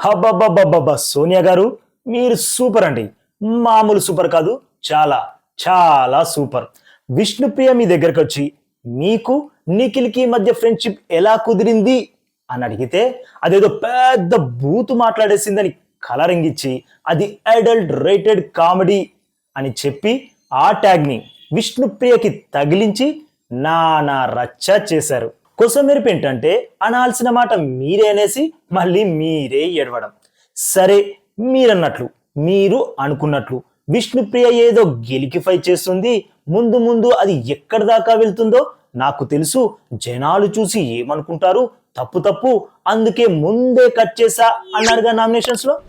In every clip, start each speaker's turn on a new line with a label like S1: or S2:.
S1: హబ్బబ్బబ్బబ్బబ్బా సోనియా గారు మీరు సూపర్ అండి. మామూలు సూపర్ కాదు చాలా చాలా సూపర్. విష్ణుప్రియ మీ దగ్గరకు వచ్చి మీకు నిఖిల్కి మధ్య ఫ్రెండ్షిప్ ఎలా కుదిరింది? అని అడిగితే అదేదో పెద్ద బూతు మాట్లాడేసిందని కలరింగ్ ఇచ్చి అది అడల్ట్ రేటెడ్ కామెడీ అని చెప్పి ఆ ట్యాగ్ని విష్ణుప్రియకి తగిలించి నానా రచ్చ చేశారు. కొసమెరుపు ఏంటంటే అనాల్సిన మాట మీరే అనేసి మళ్ళీ మీరే ఎడవడం సరే మీరన్నట్లు మీరు అనుకున్నట్లు విష్ణుప్రియ ఏదో గెలికిఫై చేస్తుంది ముందు ముందు అది ఎక్కడి దాకా వెళ్తుందో నాకు తెలుసు జనాలు చూసి ఏమనుకుంటారు తప్పు తప్పు అందుకే ముందే కట్ చేసా అన్నారుగా నామినేషన్స్లో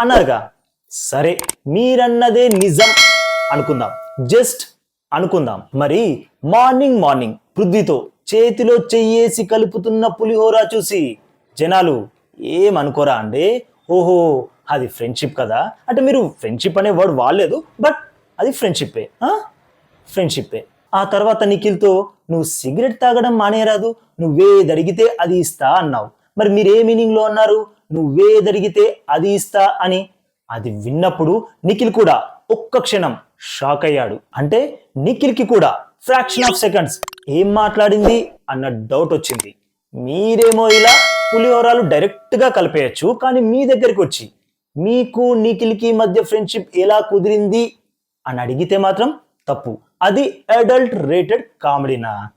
S1: అన్నారుగా సరే మీరన్నదే నిజం అనుకుందాం జస్ట్ అనుకుందాం. మరి మార్నింగ్ మార్నింగ్ పృథ్వీతో చేతిలో చెయ్యేసి కలుపుతున్న పులిహోర చూసి జనాలు ఏమనుకోరా అండి? ఓహో అది ఫ్రెండ్షిప్ కదా? అంటే మీరు ఫ్రెండ్షిప్ అనే వర్డ్ వాడలేదు బట్ అది ఫ్రెండ్షిప్పే ఫ్రెండ్షిప్పే. ఆ తర్వాత నిఖిల్తో నువ్వు సిగరెట్ తాగడం మానేయరాదు నువ్వేది అడిగితే అది ఇస్తా అన్నావు. మరి మీరు ఏ మీనింగ్లో అన్నారు? నువ్వేది అడిగితే అది ఇస్తా అని. అది విన్నప్పుడు నిఖిల్ కూడా ఒక్క క్షణం షాక్ అయ్యాడు. అంటే నిఖిల్కి కూడా ఫ్రాక్షన్ ఆఫ్ సెకండ్స్ ఏం మాట్లాడింది? అన్న డౌట్ వచ్చింది. మీరేమో ఇలా పులిహోరాలు డైరెక్ట్గా కలిపేయచ్చు కానీ మీ దగ్గరికి వచ్చి మీకు నిఖిల్కి మధ్య ఫ్రెండ్షిప్ ఎలా కుదిరింది? అని అడిగితే మాత్రం తప్పు. అది అడల్ట్ రేటెడ్ కామెడీనా?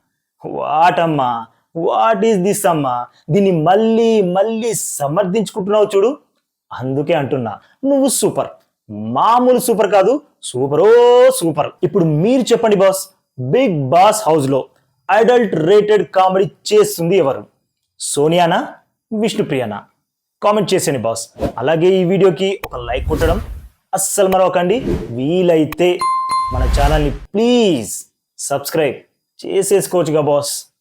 S1: వాటమ్మా వాట్ ఈస్ దిస్ అమ్మా? దీన్ని మళ్ళీ మళ్ళీ సమర్థించుకుంటున్నావు చూడు. అందుకే అంటున్నా నువ్వు సూపర్ మామూలు సూపర్ కాదు సూపరో సూపర్ ఇప్పుడు మీరు చెప్పండి బాస్. బిగ్ బాస్ హౌస్లో అడల్ట్ రేటెడ్ కామెడీ చేస్తుంది ఎవరు? సోనియానా? విష్ణుప్రియనా? కామెంట్ చేసేయండి బాస్. అలాగే ఈ వీడియోకి ఒక లైక్ కొట్టడం అస్సలు మరవకండి. వీలైతే మన ఛానల్ని ప్లీజ్ సబ్స్క్రైబ్ చేసేసుకోవచ్చుగా బాస్.